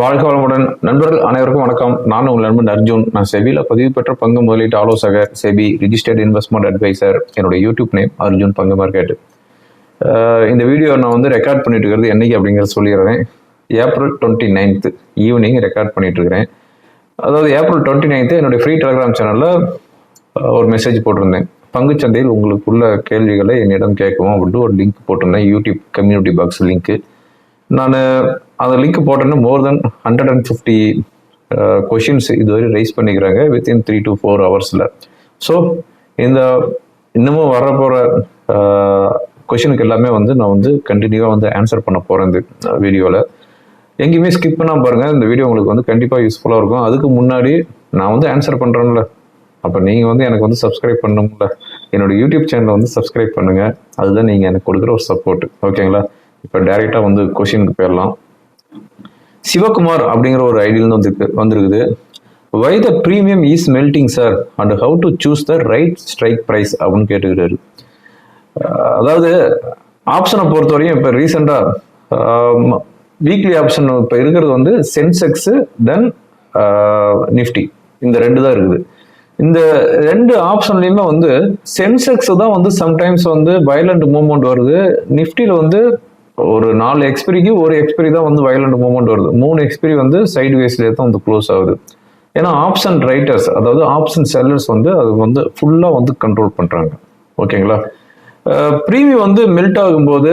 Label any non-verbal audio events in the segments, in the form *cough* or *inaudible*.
வாழ்க வளமுடன். நண்பர்கள் அனைவருக்கும் வணக்கம். நான் உங்கள் நண்பன் அர்ஜுன். நான் செபியில் பதிவு பெற்ற பங்கு முதலீட்டு ஆலோசகர் செபி ரிஜிஸ்டர்ட் இன்வெஸ்ட்மெண்ட் அட்வைசர் என்னோட யூடியூப் நேம் அர்ஜுன் பங்கு மார்க்கெட் இந்த வீடியோ நான் வந்து ரெக்கார்ட் பண்ணிட்டு இருக்கிறது என்னைக்கு அப்படிங்கிறத சொல்லிடுறேன். April twenty ninth evening record பண்ணிட்டு இருக்கிறேன். அதாவது ஏப்ரல் டுவெண்ட்டி நைன்த்து என்னுடைய ஃப்ரீ டெலிகிராம் சேனலில் ஒரு மெசேஜ் போட்டிருந்தேன். பங்குச்சந்தையில் உங்களுக்குள்ள கேள்விகளை என்னிடம் கேட்கவும் அப்படின்ட்டு ஒரு லிங்க் போட்டிருந்தேன். யூடியூப் கம்யூனிட்டி பாக்ஸ் லிங்க்கு நான் அந்த லிங்க் போட்டேன்னா more than hundred and fifty questions இதுவரை ரைஸ் பண்ணிக்கிறாங்க வித்தின் த்ரீ டு ஃபோர் ஹவர்ஸில் ஸோ இந்த இன்னமும் வரப்போகிற கொஷினுக்கு uh, எல்லாமே வந்து நான் வந்து கண்டினியூவாக வந்து ஆன்சர் பண்ண போகிறேன் இந்த uh, வீடியோவில் எங்கேயுமே ஸ்கிப் பண்ணால் பாருங்கள் இந்த வீடியோ உங்களுக்கு வந்து கண்டிப்பாக யூஸ்ஃபுல்லாக இருக்கும். அதுக்கு முன்னாடி நான் வந்து ஆன்சர் பண்ணுறேன்ல அப்போ நீங்கள் வந்து எனக்கு வந்து சப்ஸ்கிரைப் பண்ணும்ல என்னோடய யூடியூப் சேனலை வந்து சப்ஸ்கிரைப் பண்ணுங்கள் அதுதான் நீங்கள் எனக்கு கொடுக்குற ஒரு சப்போர்ட் ஓகேங்களா இப்போ டைரெக்டாக வந்து கொஷினுக்கு போயிடலாம். சிவகுமார் அப்படிங்கிற ஒரு ஐடியில் வந்து வந்திருக்குது. Why the premium is melting sir and how to choose the right strike price அப்படின்னு கேட்டுக்கிறாரு. அதாவது ஆப்ஷனை பொறுத்தவரையும் இப்போ ரீசெண்டாக வீக்லி ஆப்ஷன் இப்போ இருக்கிறது வந்து சென்செக்ஸு தென் நிஃப்டி இந்த ரெண்டு தான் இருக்குது. இந்த ரெண்டு ஆப்ஷன்லையுமே வந்து சென்செக்ஸ் தான் வந்து சம்டைம்ஸ் வந்து வயலண்ட் மூவ்மெண்ட் வருது. நிஃப்டியில் வந்து ஒரு நாலு எக்ஸ்பிரிக்கு ஒரு எக்ஸ்பிரி தான் வந்து வயலண்ட் மூவ்மெண்ட் வருது. மூணு எக்ஸ்பிரி வந்து சைடு வேஸ்லேயே தான் வந்து க்ளோஸ் ஆகுது. ஏன்னா ஆப்ஷன் ரைட்டர்ஸ் அதாவது ஆப்ஷன் செல்லர்ஸ் வந்து அது வந்து ஃபுல்லாக வந்து கண்ட்ரோல் பண்ணுறாங்க ஓகேங்களா? ப்ரீமியம் வந்து மெல்ட் ஆகும்போது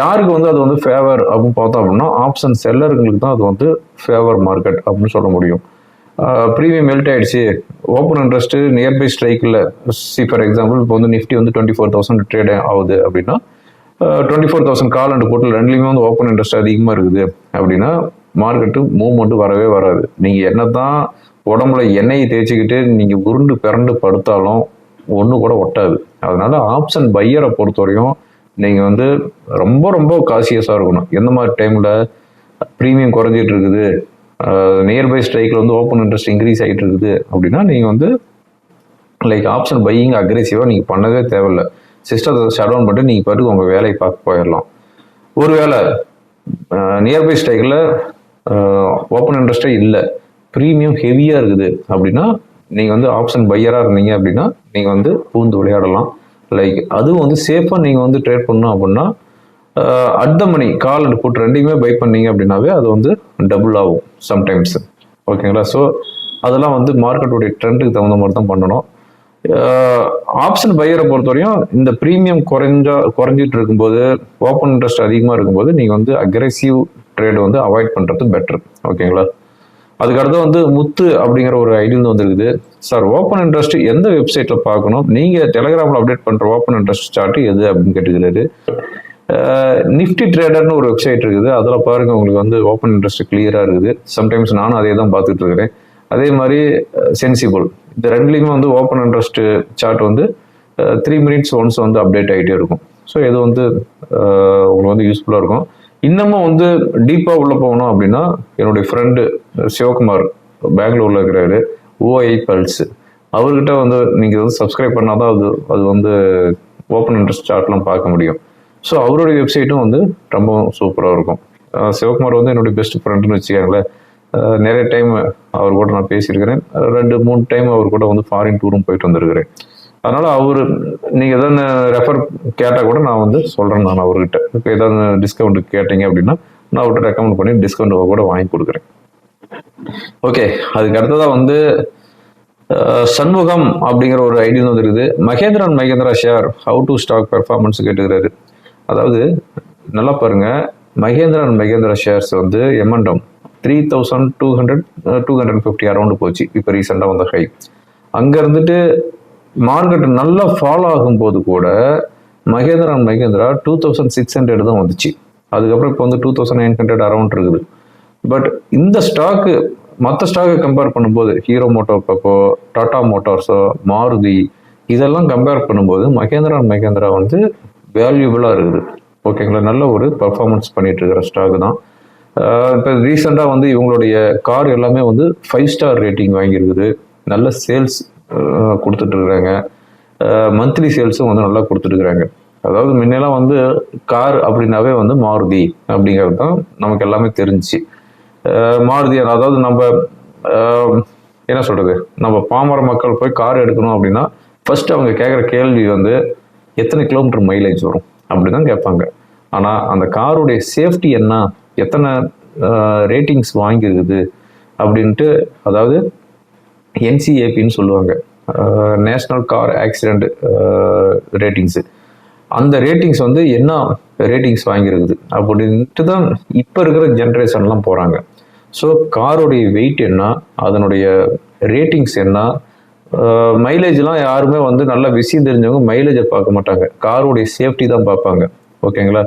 யாருக்கு வந்து அது வந்து ஃபேவர் அப்படின்னு பார்த்தோம் அப்படின்னா ஆப்ஷன் செல்லருங்களுக்கு தான் அது வந்து ஃபேவர் மார்க்கெட் அப்படின்னு சொல்ல முடியும். ப்ரீமியம் மெல்ட் ஆயிடுச்சு. ஓப்பன் இன்ட்ரெஸ்ட்டு நியர்பை ஸ்ட்ரைக்கில் சி ஃபார் எக்ஸாம்பிள் இப்போ வந்து நிஃப்டி வந்து டுவெண்ட்டி ஃபோர் தௌசண்ட் ட்ரேட் ஆகுது அப்படின்னா twenty four thousand call and போட்டில் ரெண்டுலேயுமே வந்து ஓப்பன் இன்ட்ரெஸ்ட் அதிகமாக இருக்குது. அப்படின்னா மார்க்கெட்டு மூவ்மெண்ட்டு வரவே வராது. நீங்கள் என்ன தான் உடம்புல எண்ணெயை தேய்ச்சிக்கிட்டு நீங்கள் உருண்டு பிறண்டு படுத்தாலும் ஒன்று கூட ஒட்டாது. அதனால ஆப்ஷன் பையரை பொறுத்தவரையும் நீங்கள் வந்து ரொம்ப ரொம்ப காசியஸாக இருக்கணும். எந்த மாதிரி டைமில் ப்ரீமியம் குறைஞ்சிட்டு இருக்குது நியர்பை ஸ்ட்ரைக்கில் வந்து ஓப்பன் இன்ட்ரெஸ்ட் இன்க்ரீஸ் ஆகிட்டு இருக்குது. அப்படின்னா நீங்கள் வந்து லைக் ஆப்ஷன் பையிங் அக்ரெசிவாக நீங்கள் பண்ணவே தேவையில்ல. சிஸ்டத்தை ஷட் டவுன் பண்ணிட்டு நீங்கள் பாட்டுக்கு உங்கள் வேலையை பார்க்க போயிடலாம். ஒருவேளை நியர்பை ஸ்டைக்கில் ஓப்பன் இன்ட்ரெஸ்டே இல்லை. ப்ரீமியம் ஹெவியாக இருக்குது. அப்படின்னா நீங்கள் வந்து ஆப்ஷன் பையராக இருந்தீங்க அப்படின்னா நீங்கள் வந்து பூந்து விளையாடலாம். லைக் அதுவும் வந்து சேஃபாக நீங்கள் வந்து ட்ரேட் பண்ணணும் அப்படின்னா at the money call and put ரெண்டையுமே பை பண்ணீங்க அப்படின்னாவே அது வந்து டபுள் ஆகும் சம்டைம்ஸ் ஓகேங்களா ஸோ அதெல்லாம் வந்து மார்க்கெட்டுடைய ட்ரெண்டுக்கு தகுந்த மாதிரி தான் பண்ணணும். ஆப்ஷன் பையரை பொறுத்தவரையும் இந்த ப்ரீமியம் குறைஞ்சா குறைஞ்சிட்டு இருக்கும்போது ஓப்பன் இன்ட்ரெஸ்ட் அதிகமாக இருக்கும்போது நீங்கள் வந்து அக்ரெசிவ் ட்ரேட் வந்து அவாய்ட் பண்ணுறது பெட்டர் ஓகேங்களா அதுக்கடுத்து வந்து முத்து அப்படிங்கிற ஒரு ஐடியில் வந்துருக்குது. சார் ஓப்பன் இன்ட்ரெஸ்ட் எந்த வெப்சைட்டில் பார்க்கணும்? நீங்கள் டெலிகிராமில் அப்டேட் பண்ணுற ஓப்பன் இன்ட்ரெஸ்ட் சார்ட் எது அப்படின்னு கேட்டுக்கிறாரு நிஃப்டி ட்ரேடர்னு ஒரு வெப்சைட் இருக்குது. அதில் பாருங்கள் உங்களுக்கு வந்து ஓப்பன் இன்ட்ரெஸ்ட் கிளியராக இருக்குது. சம்டைம்ஸ் நானும் அதே தான் பார்த்துட்டு இருக்கிறேன். அதே மாதிரி சென்சிபிள் இந்த ரெண்டுலேயுமே வந்து ஓப்பன் இன்ட்ரெஸ்ட் சார்ட் வந்து த்ரீ மினிட்ஸ் ஒன்ஸ் வந்து அப்டேட் ஆகிட்டே இருக்கும். ஸோ இது வந்து உங்களுக்கு வந்து யூஸ்ஃபுல்லாக இருக்கும். இன்னமும் வந்து டீப்பாக உள்ளே போகணும் அப்படின்னா என்னுடைய ஃப்ரெண்டு சிவகுமார் பெங்களூரில் இருக்கிறாரு ஓஐ பல்ஸ் அவர்கிட்ட வந்து நீங்கள் வந்து சப்ஸ்கிரைப் பண்ணால் தான் அது அது வந்து ஓப்பன் இன்ட்ரெஸ்ட் சார்ட்லாம் பார்க்க முடியும். ஸோ அவருடைய வெப்சைட்டும் வந்து ரொம்ப சூப்பராக இருக்கும். சிவகுமார் வந்து என்னுடைய பெஸ்ட் ஃப்ரெண்டுன்னு வச்சுக்காங்களேன். நிறைய டைம் அவர் கூட நான் பேசியிருக்கிறேன். ரெண்டு மூணு டைம் அவர் கூட வந்து ஃபாரின் டூரும் போயிட்டு வந்திருக்கிறேன். அதனால் அவர் நீங்கள் எதாவது ரெஃபர் கேட்டால் கூட நான் வந்து சொல்கிறேன் நான் அவர்கிட்ட. இப்போ ஏதாவது டிஸ்கவுண்ட் கேட்டீங்க அப்படின்னா நான் அவர்கிட்ட ரெக்கமெண்ட் பண்ணி டிஸ்கவுண்ட் கூட வாங்கி கொடுக்குறேன். ஓகே அதுக்கு அடுத்ததாக வந்து சண்முகம் அப்படிங்கிற ஒரு ஐடியா வந்துருக்குது Mahendran Mahindra share how to stock performance கேட்டுக்கிறாரு. அதாவது நல்லா பாருங்க. மகேந்திரன் மகேந்திரா ஷேர்ஸ் வந்து momentum three thousand two hundred two hundred fifty around போச்சு இப்போ ரீசெண்டாக வந்த ஹை அங்கே இருந்துட்டு மார்க்கெட் நல்லா ஃபாலோ ஆகும்போது கூட Mahendran Mahindra two thousand six hundred தான் வந்துச்சு. அதுக்கப்புறம் இப்போ வந்து two thousand nine hundred around இருக்குது. பட் இந்த ஸ்டாக்கு மற்ற ஸ்டாக்கை கம்பேர் பண்ணும்போது ஹீரோ மோட்டார் பக்கோ டாடா மோட்டார்ஸோ மாருதி இதெல்லாம் கம்பேர் பண்ணும்போது மகேந்திரா அண்ட் மகேந்திரா வந்து வேல்யூபிளாக இருக்குது. ஓகேங்களா நல்ல ஒரு பர்ஃபார்மன்ஸ் பண்ணிட்டு இருக்கிற ஸ்டாக் தான். இப்போ ரீசெண்டாக வந்து இவங்களுடைய கார் எல்லாமே வந்து ஃபைவ் ஸ்டார் ரேட்டிங் வாங்கியிருக்குது. நல்ல சேல்ஸ் கொடுத்துட்ருக்குறாங்க மந்த்லி சேல்ஸும் வந்து நல்லா கொடுத்துட்ருக்குறாங்க அதாவது முன்னெல்லாம் வந்து கார் அப்படின்னாவே வந்து மாருதி அப்படிங்கிறது தான் நமக்கு எல்லாமே தெரிஞ்சுச்சு. மாருதி அதாவது நம்ம என்ன சொல்கிறது நம்ம பாமர மக்கள் போய் கார் எடுக்கணும் அப்படின்னா ஃபர்ஸ்ட் அவங்க கேட்குற கேள்வி வந்து எத்தனை கிலோமீட்டர் மைலேஜ் வரும்? அப்படிதான் கேட்பாங்க. ஆனால் அந்த காருடைய சேஃப்டி என்ன? எத்தனை ரேட்டிங்ஸ் வாங்கியிருக்குது அப்படின்ட்டு அதாவது என்சிஏபின்னு சொல்லுவாங்க. நேஷ்னல் கார் ஆக்சிடெண்ட் ரேட்டிங்ஸு அந்த ரேட்டிங்ஸ் வந்து என்ன ரேட்டிங்ஸ் வாங்கியிருக்குது அப்படின்ட்டு தான் இப்போ இருக்கிற ஜென்ரேஷன்லாம் போகிறாங்க ஸோ காருடைய வெயிட் என்ன அதனுடைய ரேட்டிங்ஸ் என்ன மைலேஜ்லாம் யாருமே வந்து நல்லா விஷயம் தெரிஞ்சவங்க மைலேஜை பார்க்க மாட்டாங்க. காருடைய சேஃப்டி தான் பார்ப்பாங்க. ஓகேங்களா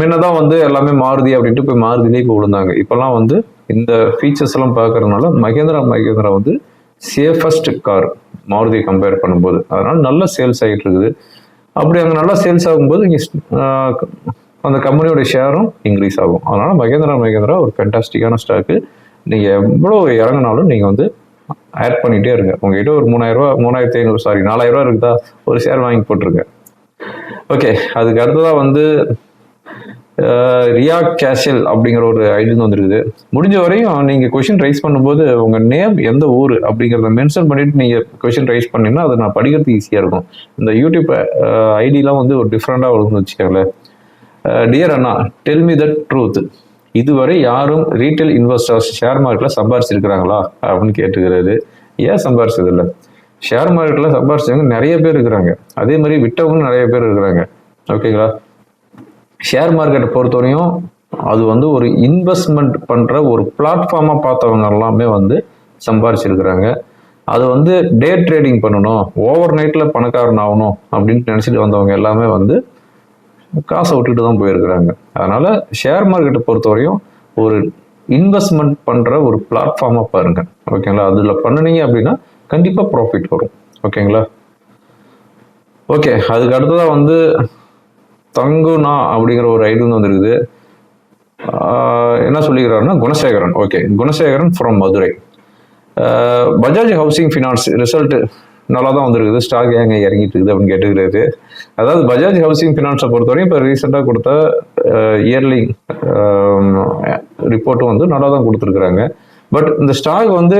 முன்னதான் வந்து எல்லாமே மாருதி அப்படின்ட்டு போய் மாருதிலே இப்போ விழுந்தாங்க. இப்போல்லாம் வந்து இந்த ஃபீச்சர்ஸ் எல்லாம் பார்க்கறதுனால மகேந்திரா மகேந்திரா வந்து சேஃபஸ்ட் கார் மாருதியை கம்பேர் பண்ணும்போது. அதனால் நல்ல சேல்ஸ் ஆகிட்டு இருக்குது. அப்படி அங்கே நல்லா சேல்ஸ் ஆகும்போது இங்கே அந்த கம்பெனியோட ஷேரும் இன்க்ரீஸ் ஆகும். அதனால் மகேந்திரா மகேந்திரா ஒரு ஃபென்டாஸ்டிக்கான ஸ்டாக்கு நீங்கள் எவ்வளோ இறங்கினாலும் நீங்கள் வந்து ஆட் பண்ணிகிட்டே இருங்க. உங்ககிட்ட ஒரு மூணாயிரம் ரூபா மூணாயிரத்தி ஐநூறு சாரி நாலாயிரம் ரூபா இருக்குதா? ஒரு ஷேர் வாங்கி போட்டிருங்க. ஓகே அதுக்கு அடுத்ததாக வந்து ரியா கேஷல் அப்படிங்கிற ஒரு ஐடின்னு வந்துருக்குது முடிஞ்ச வரையும் நீங்கள் கொஷின் ரைஸ் பண்ணும்போது உங்கள் நேம் எந்த ஊர் அப்படிங்கிறத மென்ஷன் பண்ணிட்டு நீங்கள் கொஷின் ரைஸ் பண்ணீங்கன்னா அதை நான் படிக்கிறதுக்கு ஈஸியாக இருக்கும். இந்த யூடியூப் ஐடிலாம் வந்து ஒரு டிஃப்ரெண்ட்டாக வரும்னு வச்சுக்கோங்களேன். டியர் அண்ணா டெல் மீ த ட்ரூத் இதுவரை யாரும் ரீட்டைல் இன்வெஸ்டர்ஸ் ஷேர் மார்க்கெட்டில் சம்பாரிச்சிருக்கிறாங்களா அப்படின்னு கேட்டுக்கிறாரு. ஏன் சம்பாரிச்சது இல்லை ஷேர் மார்க்கெட்டில் சம்பாரிச்சவங்க நிறைய பேர் இருக்கிறாங்க. அதே மாதிரி விட்டவங்களும் நிறைய பேர் இருக்கிறாங்க. ஓகேங்களா ஷேர் மார்க்கெட்டை பொறுத்தவரையும் அது வந்து ஒரு இன்வெஸ்ட்மெண்ட் பண்ணுற ஒரு பிளாட்ஃபார்மாக பார்த்தவங்க எல்லாமே வந்து சம்பாரிச்சிருக்கிறாங்க. அது வந்து டே ட்ரேடிங் பண்ணணும் ஓவர் நைட்டில் பணக்காரன் ஆகணும் அப்படின்னு நினச்சிட்டு வந்தவங்க எல்லாமே வந்து காசை விட்டுட்டு தான் போயிருக்கிறாங்க. அதனால் ஷேர் மார்க்கெட்டை பொறுத்தவரையும் ஒரு இன்வெஸ்ட்மெண்ட் பண்ணுற ஒரு பிளாட்ஃபார்மாக பாருங்கள் ஓகேங்களா? அதில் பண்ணுனீங்க அப்படின்னா கண்டிப்பாக ப்ராஃபிட் வரும். ஓகேங்களா? ஓகே அதுக்கு அடுத்ததாக வந்து தங்குனா அப்படிங்கிற ஒரு ஐடி வந்து என்ன சொல்லிக்கிறாருன்னா Gunasekaran. Okay Gunasekaran from Madurai. Bajaj housing finance result நல்லா தான் வந்திருக்குது. ஸ்டாக் ஏங்க இறங்கிட்டு இருக்குது அப்படின்னு கேட்டுக்கிறது. அதாவது பஜாஜ் ஹவுசிங் ஃபினான்ஸை பொறுத்தவரையும் இப்போ ரீசெண்டாக கொடுத்த இயர்லி ரிப்போர்ட்டும் வந்து நல்லா தான் கொடுத்துருக்குறாங்க. பட் இந்த ஸ்டாக் வந்து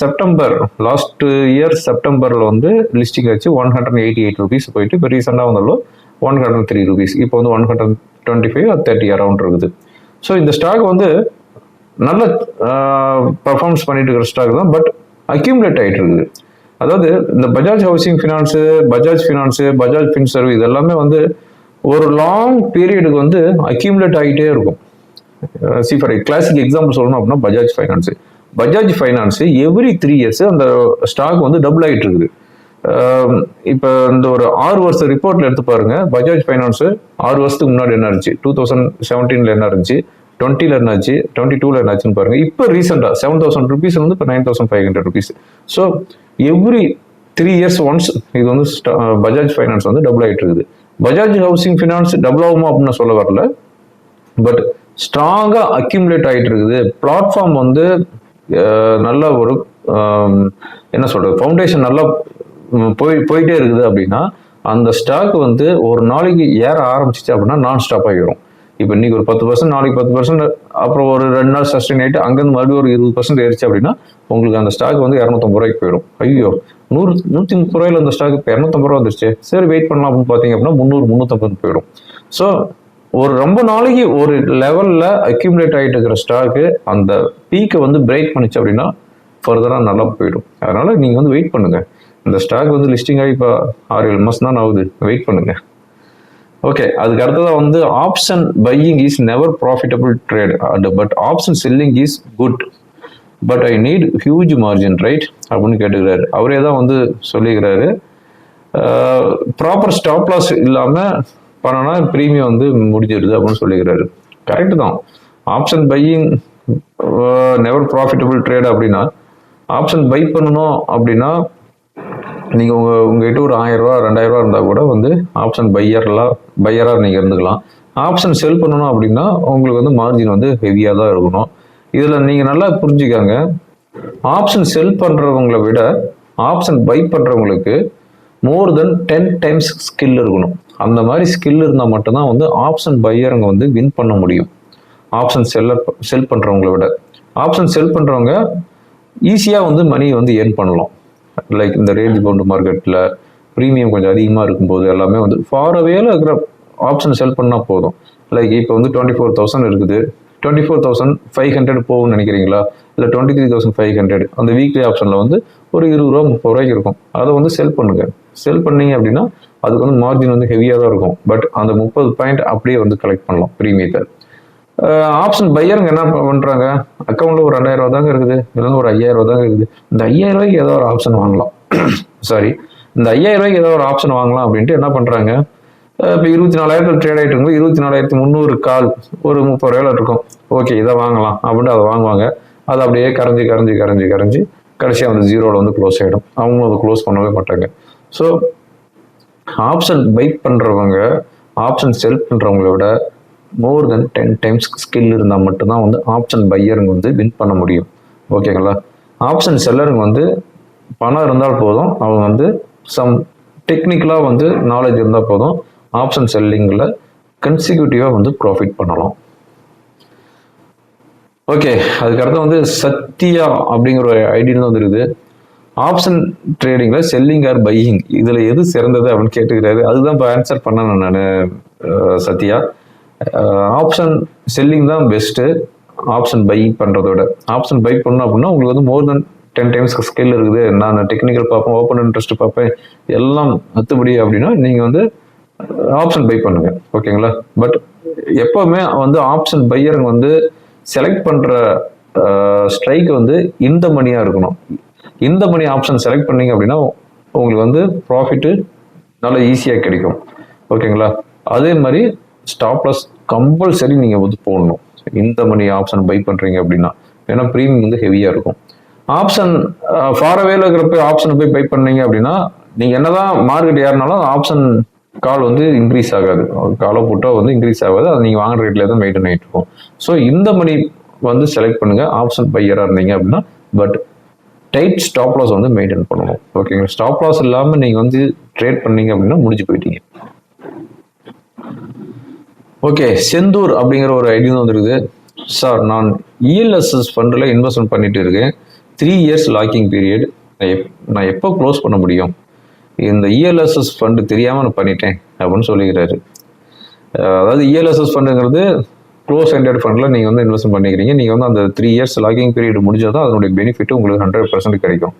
செப்டம்பர் லாஸ்ட் இயர் செப்டம்பரில் வந்து லிஸ்டிங் ஆச்சு. One hundred eighty eight rupees போயிட்டு இப்போ ரீசெண்டாக வந்தாலும் ஒன் ஹண்ட்ரட் த்ரீ ருபீஸ் இப்போ வந்து one hundred twenty five thirty around இருக்குது. ஸோ இந்த ஸ்டாக் வந்து நல்ல பர்ஃபார்மன்ஸ் பண்ணிட்டு இருக்கிற ஸ்டாக் தான். பட் அக்யூமுலேட் ஆகிட்டு இருக்குது. அதாவது இந்த Bajaj housing finance Bajaj finance Bajaj Finserv இது எல்லாமே வந்து ஒரு லாங் பீரியடுக்கு வந்து அக்யூமுலேட் ஆகிட்டே இருக்கும். சி ஃபார் கிளாசிக் எக்ஸாம்பிள் சொல்லணும் அப்படின்னா Bajaj finance Bajaj finance every three years அந்த ஸ்டாக் வந்து டபுள் ஆகிட்டு இருக்குது. இப்போ இந்த ஒரு ஆறு வருஷம் ரிப்போர்ட்ல எடுத்து பாருங்க. பஜாஜ் ஃபைனான்ஸ் ஆறு வருஷத்துக்கு முன்னாடி என்ன இருந்துச்சு? டூ தௌசண்ட் செவன்டீன்ல என்ன இருந்துச்சு? டுவெண்ட்டில என்னாச்சு டுவெண்ட்டி டூல என்னாச்சுன்னு பாருங்க. இப்போ ரீசெண்டா செவன் தௌசண்ட் ருபீஸ் வந்து இப்போ nine thousand five hundred rupees so every three years once இது வந்து பஜாஜ் ஃபைனான்ஸ் வந்து டபுள் ஆகிட்டு இருக்குது. பஜாஜ் ஹவுசிங் ஃபினான்ஸ் டபுள் ஆகுமா அப்படின்னு சொல்ல வரல. பட் ஸ்ட்ராங்காக அக்யூமுலேட் ஆகிட்டு இருக்குது. பிளாட்ஃபார்ம் வந்து நல்ல ஒரு என்ன சொல்றது? ஃபவுண்டேஷன் நல்லா போய் போயிட்டே இருக்குது அப்படின்னா அந்த ஸ்டாக் வந்து ஒரு நாளைக்கு ஏற ஆரம்பிச்சிச்சு அப்படின்னா நான் ஸ்டாப் ஆகிடும் இப்போ இன்னைக்கு ஒரு பத்து பர்சன்ட் நாளைக்கு பத்து பர்சன்ட் அப்புறம் ஒரு ரெண்டு நாள் சஸ்டெயின் ஆகிட்டு அங்கேருந்து மறுபடியும் ஒரு இருபது பர்சன்ட் ஏறிச்சு அப்படின்னா உங்களுக்கு அந்த ஸ்டாக் வந்து இரநூத்தம்பது ரூபாய்க்கு போயிடும். ஐயோ நூறு நூற்றி முப்பது ரூபாயில அந்த ஸ்டாக் இப்போ இரநூத்தம்பது ரூபா வந்துருச்சு. சரி வெயிட் பண்ணலாம் அப்படின்னு பார்த்தீங்க அப்படின்னா முந்நூறு முந்நூற்றம்பது போயிடும். ஸோ ஒரு ரொம்ப நாளைக்கு ஒரு லெவலில் அக்யூமுலேட் ஆகிட்டு இருக்கிற ஸ்டாக்கு அந்த பீக்கை வந்து பிரேக் பண்ணிச்சு அப்படின்னா ஃபர்தராக நல்லா போயிடும். அதனால் நீங்கள் வந்து வெயிட் பண்ணுங்கள் இந்த ஸ்டாக் வந்து லிஸ்டிங் ஆகி இப்போ ஆறு ஏழு மாதம் தான் ஆகுது. வெயிட் பண்ணுங்க. ஓகே அதுக்கு அடுத்ததாக வந்து option buying is never profitable trade but option selling is good but I need huge margin right அப்படின்னு கேட்டுக்கிறாரு. அவரே தான் வந்து சொல்லிக்கிறாரு. ப்ராப்பர் ஸ்டாப் லாஸ் இல்லாமல் பண்ணனா ப்ரீமியம் வந்து முடிஞ்சிடுது அப்படின்னு சொல்லிக்கிறாரு. கரெக்ட் தான். Option buying never profitable trade அப்படின்னா ஆப்ஷன் பை பண்ணணும் அப்படின்னா நீங்கள் உங்கள் உங்ககிட்ட ஒரு ஆயிரம் ரூபா இருந்தால் கூட வந்து ஆப்ஷன் பையர்லாம் பையராக நீங்கள் இருந்துக்கலாம். ஆப்ஷன் செல் பண்ணணும் அப்படின்னா உங்களுக்கு வந்து மார்ஜின் வந்து ஹெவியாக தான் இருக்கணும். இதில் நீங்கள் நல்லா புரிஞ்சுக்காங்க. ஆப்ஷன் செல் பண்ணுறவங்களை விட ஆப்ஷன் பை பண்ணுறவங்களுக்கு more then ten times skill இருக்கணும். அந்த மாதிரி ஸ்கில் இருந்தால் மட்டும்தான் வந்து ஆப்ஷன் பையருங்க வந்து வின் பண்ண முடியும். ஆப்ஷன் செல்லர் செல் பண்ணுறவங்கள விட. ஆப்ஷன் செல் பண்ணுறவங்க ஈஸியாக வந்து மணி வந்து ஏர்ன் பண்ணலாம். லைக் இந்த ரேஞ்ச் பவுண்டு மார்க்கெட்டில் ப்ரீமியம் கொஞ்சம் அதிகமாக இருக்கும்போது எல்லாமே வந்து ஃபார் அவேல இருக்கிற ஆப்ஷன் செல் பண்ணால் போதும். லைக் இப்போ வந்து டுவெண்ட்டி ஃபோர் தௌசண்ட் இருக்குது. Twenty four thousand five hundred போகும்னு நினைக்கிறீங்களா? இல்லை twenty three thousand five hundred அந்த வீக்லி ஆப்ஷனில் வந்து ஒரு இருபது ரூபா முப்பது ரூபாய்க்கு இருக்கும். அதை வந்து செல் பண்ணுங்கள் செல் பண்ணீங்க அப்படின்னா அதுக்கு வந்து மார்ஜின் வந்து ஹெவியாக தான் இருக்கும். பட் அந்த முப்பது பாயிண்ட் அப்படியே வந்து கலெக்ட் பண்ணலாம் ப்ரீமியத்தை ஆப்ஷன் பையருங்க என்ன பண்ணுறாங்க அக்கௌண்ட்டில் ஒரு ரெண்டாயிரம் ரூபா தாங்க இருக்குது. இல்லைன்னா ஒரு ஐயாயிரம் ரூபா தாங்க இருக்குது. இந்த ஐயாயிரம் ரூபாய்க்கு ஏதோ ஒரு ஆப்ஷன் வாங்கலாம். *clears throat* சாரி இந்த ஐயாயிரம் ரூபாய்க்கு ஏதோ ஒரு ஆப்ஷன் வாங்கலாம் அப்படின்ட்டு என்ன பண்ணுறாங்க இப்போ இருபத்தி நாலாயிரத்தில் ட்ரேட் ஆகிட்டு இருக்கும் இருபத்தி நாலாயிரத்தி முந்நூறு கால். ஒரு முப்பது ரூபாயில இருக்கும். ஓகே இதை வாங்கலாம் அப்படின்ட்டு அதை வாங்குவாங்க. அது அப்படியே கரைஞ்சி கரைஞ்சி கரைஞ்சி கரைஞ்சி கடைசியாக வந்து ஜீரோவில் வந்து க்ளோஸ் ஆகிடும் அவங்களும் அதை க்ளோஸ் பண்ணவே மாட்டாங்க. ஸோ ஆப்ஷன் பைக் பண்ணுறவங்க ஆப்ஷன் செல் பண்ணுறவங்கள விட more then ten times skill இருந்தால் மட்டும்தான் வந்து ஆப்ஷன் பையருங்க வந்து வின் பண்ண முடியும். ஓகேங்களா ஆப்ஷன் செல்லருங்க வந்து பணம் இருந்தால் போதும். அவங்க வந்து சம் டெக்னிக்கலாக வந்து நாலேஜ் இருந்தால் போதும். ஆப்ஷன் செல்லிங்கில் கன்சிக்யூட்டிவாக வந்து ப்ராஃபிட் பண்ணலாம். ஓகே அதுக்கடுத்து வந்து சத்யா அப்படிங்கிற ஒரு ஐடியா வந்துருக்குது ஆப்ஷன் ட்ரேடிங்கில் செல்லிங் ஆர் பையிங் இதில் எது சிறந்தது அப்படின்னு கேட்டுக்கிறாரு. அதுதான் இப்போ ஆன்சர் பண்ண நான் சத்யா. ஆப்ஷன் செல்லிங் தான் பெஸ்ட்டு ஆப்ஷன் பை பண்ணுறத விட. ஆப்ஷன் பை பண்ணோம் அப்படின்னா உங்களுக்கு வந்து more then ten times skill இருக்குது. நான் டெக்னிக்கல் பார்ப்பேன் ஓப்பன் இன்ட்ரெஸ்ட் பார்ப்பேன். எல்லாம் அத்துப்படி அப்படின்னா நீங்கள் வந்து ஆப்ஷன் பை பண்ணுங்க. ஓகேங்களா பட் எப்போவுமே வந்து ஆப்ஷன் பையருங்க வந்து செலக்ட் பண்ணுற ஸ்ட்ரைக் வந்து இந்த மணியாக இருக்கணும். இந்த மணி ஆப்ஷன் செலக்ட் பண்ணீங்க அப்படின்னா உங்களுக்கு வந்து ப்ராஃபிட்டு நல்லா ஈஸியாக கிடைக்கும். ஓகேங்களா அதே மாதிரி ஸ்டாப் லாஸ் கம்பல்சரி நீங்கள் வந்து போடணும். இந்த மணி ஆப்ஷன் பை பண்ணுறீங்க அப்படின்னா. ஏன்னா ப்ரீமியம் வந்து ஹெவியாக இருக்கும். ஆப்ஷன் ஃபாரவேல இருக்கிறப்ப ஆப்ஷனை போய் பை பண்ணீங்க அப்படின்னா நீங்கள் என்னதான் மார்க்கெட் ஏறினாலும் ஆப்ஷன் கால் வந்து இன்க்ரீஸ் ஆகாது. காலை போட்டால் வந்து இன்க்ரீஸ் ஆகாது. அது நீங்கள் வாங்குற ரேட்டில் தான் மெயின்டைன் ஆகிட்டு இருக்கும். ஸோ இந்த மணி வந்து செலக்ட் பண்ணுங்க. ஆப்ஷன் பையராக இருந்தீங்க அப்படின்னா பட் டைட் ஸ்டாப் லாஸ் வந்து மெயின்டைன் பண்ணணும். ஓகேங்களா ஸ்டாப் லாஸ் இல்லாமல் நீங்கள் வந்து ட்ரேட் பண்ணீங்க அப்படின்னா முடிஞ்சு போயிட்டீங்க. ஓகே செந்தூர் அப்படிங்கிற ஒரு ஐடியா வந்துருக்குது சார் நான் இஎல்எஸ்எஸ் ஃபண்டில் இன்வெஸ்ட்மெண்ட் பண்ணிட்டு இருக்கேன். த்ரீ இயர்ஸ் லாக்கிங் பீரியட் நான் எப் நான் எப்போ க்ளோஸ் பண்ண முடியும்? இந்த இஎல்எஸ்எஸ் ஃபண்டு தெரியாமல் நான் பண்ணிட்டேன் அப்படின்னு சொல்லிக்கிறாரு. அதாவது இஎல்எஸ்எஸ் ஃபண்டுங்கிறது க்ளோஸ் ஹண்ட்ரட் ஃபண்டில் நீங்கள் வந்து இன்வெஸ்ட் பண்ணிக்கிறீங்க. நீங்கள் வந்து அந்த த்ரீ இயர்ஸ் லாக்கிங் பீரியட் முடிஞ்சால் தான் அதனுடைய பெனிஃபிட் உங்களுக்கு ஹண்ட்ரட் பர்சன்ட் கிடைக்கும்.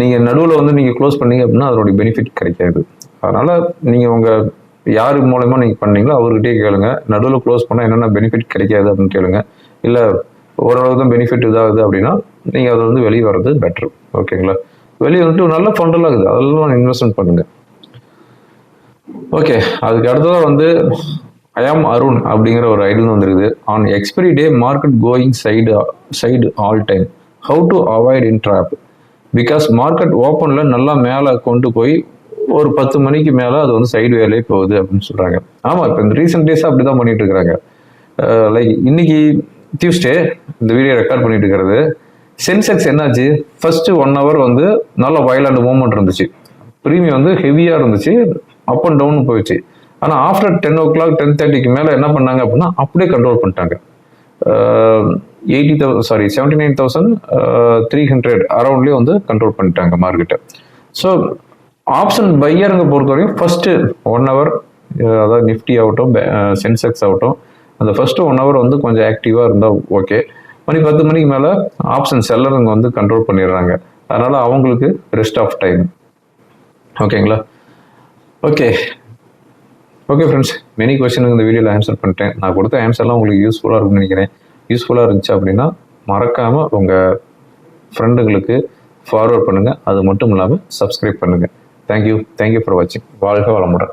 நீங்கள் நடுவில் வந்து நீங்கள் க்ளோஸ் பண்ணீங்க அப்படின்னா அதனுடைய பெனிஃபிட் கிடைக்காது. அதனால் நீங்கள் உங்கள் யார் மூலயமா நீங்கள் பண்ணீங்களோ அவர்கிட்டயே கேளுங்க. நடுவில் க்ளோஸ் பண்ணால் என்னென்ன பெனிஃபிட் கிடைக்காது அப்படின்னு கேளுங்க. இல்லை ஓரளவு தான் பெனிஃபிட் இதாகுது அப்படின்னா நீங்கள் அதை வந்து வெளியே வர்றது பெட்ரு ஓகேங்களா? வெளியே வந்துட்டு நல்ல ஃபண்டெல்லாம் இருக்குது அதெல்லாம் இன்வெஸ்ட்மெண்ட் பண்ணுங்க. ஓகே அதுக்கு அடுத்ததாக வந்து ஐயாம் அருண் அப்படிங்கிற ஒரு ஐடியா வந்துருக்குது on expiry day market going side side all time how to avoid in trap because market ஓப்பனில் நல்லா மேலே கொண்டு போய் ஒரு பத்து மணிக்கு மேலே அது வந்து சைடு வேலையே போகுது அப்படின்னு சொல்கிறாங்க ஆமாம் இப்போ இந்த ரீசெண்ட் டேஸாக அப்படி தான் பண்ணிட்டு இருக்கிறாங்க லைக் இன்னைக்கு டியூஸ்டே இந்த வீடியோ ரெக்கார்ட் பண்ணிட்டு இருக்கிறது. சென்செக்ஸ் என்னாச்சு? ஃபர்ஸ்ட் ஒன் ஹவர் வந்து நல்ல வயலாண்ட் மூவ்மெண்ட் இருந்துச்சு. ப்ரீமியம் வந்து ஹெவியாக இருந்துச்சு. அப் அண்ட் டவுன் போயிடுச்சு. ஆனால் after ten o'clock ten தேர்ட்டிக்கு மேலே என்ன பண்ணாங்க அப்படின்னா அப்படியே கண்ட்ரோல் பண்ணிட்டாங்க. Eighty thousand sorry seventy nine thousand three hundred அரௌண்ட்லேயே வந்து கண்ட்ரோல் பண்ணிட்டாங்க மார்க்கெட்டை ஸோ ஆப்ஷன் பையருங்க பொறுத்த வரைக்கும் ஃபஸ்ட்டு ஒன் ஹவர் அதாவது நிஃப்டி ஆகட்டும் சென்செக்ஸ் ஆகட்டும் அந்த ஃபஸ்ட்டு ஒன் ஹவர் வந்து கொஞ்சம் ஆக்டிவாக இருந்தால் ஓகே மணி பத்து மணிக்கு மேலே ஆப்ஷன் செல்லருங்க வந்து கண்ட்ரோல் பண்ணிடுறாங்க. அதனால் அவங்களுக்கு ரெஸ்ட் ஆஃப் டைம் ஓகேங்களா ஓகே ஓகே ஃப்ரெண்ட்ஸ் மெனி கொஸ்டினுக்கு இந்த வீடியோவில் ஆன்சர் பண்ணிட்டேன். நான் கொடுத்த ஆன்சர்லாம் உங்களுக்கு யூஸ்ஃபுல்லாக இருக்கும்னு நினைக்கிறேன். யூஸ்ஃபுல்லாக இருந்துச்சு அப்படின்னா மறக்காமல் உங்கள் ஃப்ரெண்டுங்களுக்கு ஃபார்வர்ட் பண்ணுங்கள் அது மட்டும் இல்லாமல் சப்ஸ்கிரைப் பண்ணுங்கள் தேங்க்யூ தேங்க்யூ ஃபார் வாட்சிங் வாழ்க வளமுடன்